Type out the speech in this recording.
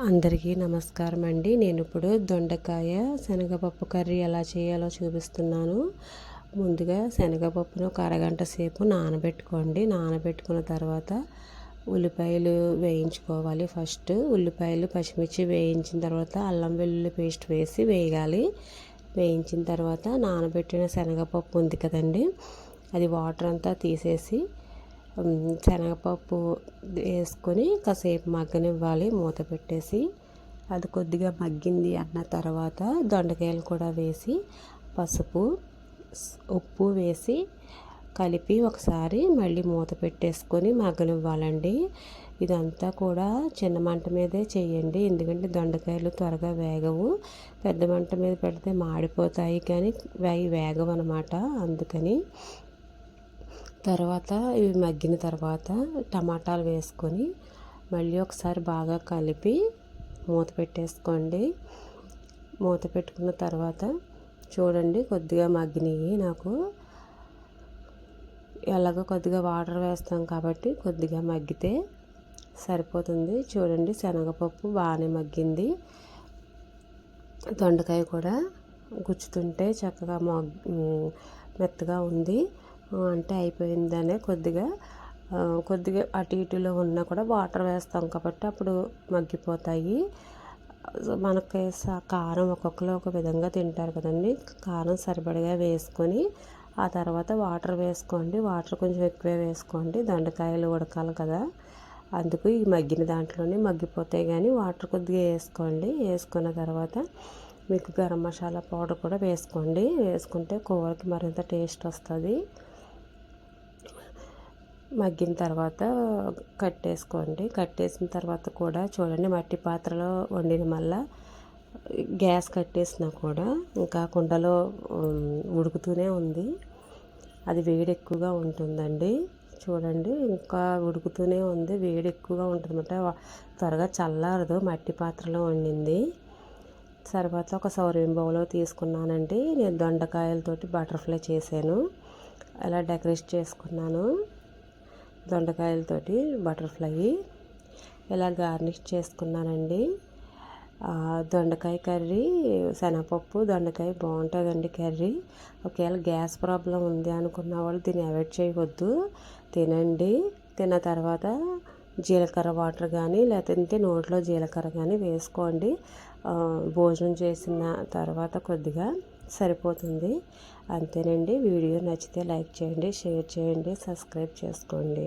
అందరికీ నమస్కారం అండి. నేను ఇప్పుడు దొండకాయ శనగపప్పు కర్రీ ఎలా చేయాలో చూపిస్తున్నాను. ముందుగా శనగపప్పును ఒక అరగంట సేపు నానబెట్టుకోండి. నానబెట్టుకున్న తర్వాత ఉల్లిపాయలు వేయించుకోవాలి ఫస్ట్. ఉల్లిపాయలు పచ్చిమిర్చి వేయించిన తర్వాత అల్లం వెల్లుల్లి పేస్ట్ వేసి వేయాలి. వేయించిన తర్వాత నానబెట్టిన శనగపప్పు ఉంది కదండి అది వాటర్ అంతా తీసేసి శనగపప్పు వేసుకొని కాసేపు మగ్గనివ్వాలి మూత పెట్టేసి. అది కొద్దిగా మగ్గింది అన్న తర్వాత దొండకాయలు కూడా వేసి పసుపు ఉప్పు వేసి కలిపి ఒకసారి మళ్ళీ మూత పెట్టేసుకొని మగ్గనివ్వాలండి. ఇదంతా కూడా చిన్న మంట మీదే చేయండి ఎందుకంటే దొండకాయలు త్వరగా వేగవు. పెద్ద మంట మీద పెడితే మాడిపోతాయి కానీ అవి వేగవు అనమాట అందుకని. తర్వాత ఇవి మగ్గిన తర్వాత టమాటాలు వేసుకొని మళ్ళీ ఒకసారి బాగా కలిపి మూత పెట్టేసుకోండి. మూత పెట్టుకున్న తర్వాత చూడండి కొద్దిగా మగ్గినవి నాకు ఎలాగో కొద్దిగా వాటర్ వేస్తాం కాబట్టి కొద్దిగా మగ్గితే సరిపోతుంది. చూడండి శనగపప్పు బాగానే మగ్గింది. దొండకాయ కూడా గుచ్చుతుంటే చక్కగా మెత్తగా ఉంది. అంటే అయిపోయిందనే కొద్దిగా కొద్దిగా అటు ఇటులో ఉన్నా కూడా వాటర్ వేస్తాం కాబట్టి అప్పుడు మగ్గిపోతాయి. మనకి కారం ఒక్కొక్కరు ఒక విధంగా తింటారు కదండి. కారం సరిపడగా వేసుకొని ఆ తర్వాత వాటర్ వేసుకోండి. వాటర్ కొంచెం ఎక్కువే వేసుకోండి. దొండకాయలు ఉడకాలి కదా. అందుకు ఈ మగ్గిన దాంట్లోనే మగ్గిపోతాయి కానీ వాటర్ కొద్దిగా వేసుకోండి. వేసుకున్న తర్వాత మీకు గరం మసాలా పౌడర్ కూడా వేసుకోండి. వేసుకుంటే కూరకి మరింత టేస్ట్ వస్తుంది. మగ్గిన తర్వాత కట్టేసుకోండి. కట్టేసిన తర్వాత కూడా చూడండి మట్టి పాత్రలో వండిన మళ్ళా గ్యాస్ కట్టేసినా కూడా ఇంకా కుండలో ఉడుకుతూనే ఉంది. అది వేడి ఎక్కువగా ఉంటుందండి. చూడండి ఇంకా ఉడుకుతూనే ఉంది. వేడి ఎక్కువగా ఉంటుందన్నమాట. త్వరగా చల్లారదు. మట్టి పాత్రలో వండింది. తర్వాత ఒక సౌర్యం బౌలో తీసుకున్నానండి. నేను దొండకాయలతోటి బటర్ఫ్లై చేశాను. అలా డెకరేట్ చేసుకున్నాను. దొండకాయలతోటి బటర్ఫ్లై ఇలా గార్నిష్ చేసుకున్నానండి. దొండకాయ కర్రీ శనగపప్పు దొండకాయ బాగుంటుందండి కర్రీ. ఒకవేళ గ్యాస్ ప్రాబ్లం ఉంది అనుకున్న వాళ్ళు దీన్ని అవాయిడ్ చేయవద్దు. తినండి. తిన్న తర్వాత జీలకర్ర వాటర్ కానీ లేకపోతే నోట్లో జీలకర్ర కానీ వేసుకోండి. భోజనం చేసిన తర్వాత కొద్దిగా సరిపోతుంది. అంతేనండి. వీడియో నచ్చితే లైక్ చేయండి షేర్ చేయండి సబ్స్క్రైబ్ చేసుకోండి.